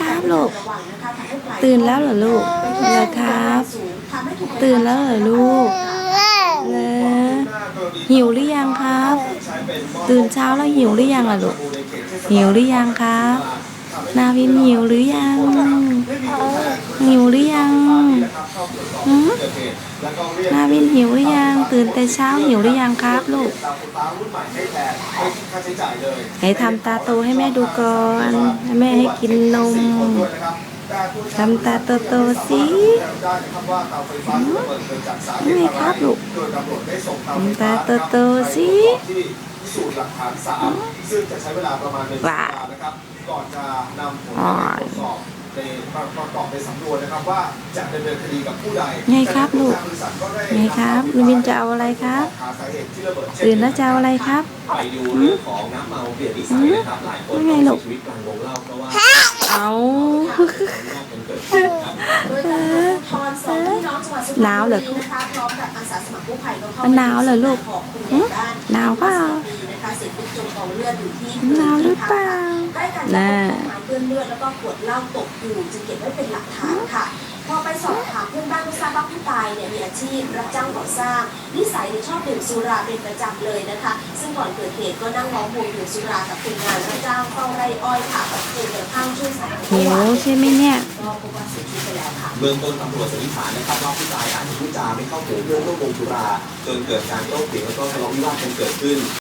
ครับลูก ตื่นแล้วเหรอลูกเหรอครับ ตื่นแล้วเหรอลูกเหรอหิวหรือยังครับ ตื่นเช้าแล้วหิวหรือยังล่ะลูก หิวหรือยังครับ นาวินหิวหรือยังหิวหรือยังนาวินหิวหรือยัง ตื่นแต่เช้าหิวหรือยังครับลูกให้ทำตาโตให้แม่ดูก่อนให้แม่ให้กินนมทำตาโตๆสิไม่ครับลูกทำตาโตๆสิพิสูจน์หลักฐานสามซึ่งจะใช้เวลาประมาณหนึ่งสัปดาห์นะครับ ก่อนจะนำผลการตรวจสอบในประกอบในสำนวนนะครับว่าจะดำเนินคดีกับผู้ใดไงครับลูกบริษัทก็ได้ไงครับลุงวินจะเอาอะไรครับหาสาเหตุที่ระเบิดเช่ตื่นแล้วจะเอาอะไรครับไปดูเรื่องของน้ำเมาเปลี่ยนนิสัยนะครับหลายคนว่าไงต้องลูกเสียชีวิตกลางวงเล่าเพราะว่าเอาเป็นเกิดขึ้นครับโดยตำรวจภูธรสองพี่น้องจังหวัดสุพรรณหนาวเหรอบุรีนะคะพร้อมกับอาสาสมัครกู้ภัยก็เข้ามันหนาวเหรอลูกของคุณหึยายด้านหนาวเปล่านะคะเสร็จปุ๊บจมกองเลือดอยู่ที่หนาวหรือเปล่าใกล้กันน่ะพบไม้เปื้อนเลือดแล้วก็ขวดเหล้าตกอยู่จึงเก็บไว้เป็นหลักฐานค่ะพอไปสอบถามเพื่อนบ้านก็ทราบว่าผู้ตายเนี่ยมีอาชีพรับจ้างก่อสร้างนิสัยเนี่ยชอบดื่มสุราเป็นประจำเลยนะคะ ซึ่งก่อนเกิดเหตุก็นั่งล้อมวงดื่มสุรากับคนงานรับจ้างเฝ้าไร่อ้อยค่ะจนกระทั่งช่วงสายของหิเมื่อววานใช่ไหมเนี่ยก็พบว่าเสียชีวิตไปแล้วค่ะเบื้องต้นตำรวจสันนิษฐานนะครับว่าผู้ตายอาจจะพูดจาไม่เข้าหูเพื่อนร่วมวงสุราจนเกิดการโต้เถียงแล้วก็ทะเลาะวิวาทกันเกิดขึ้น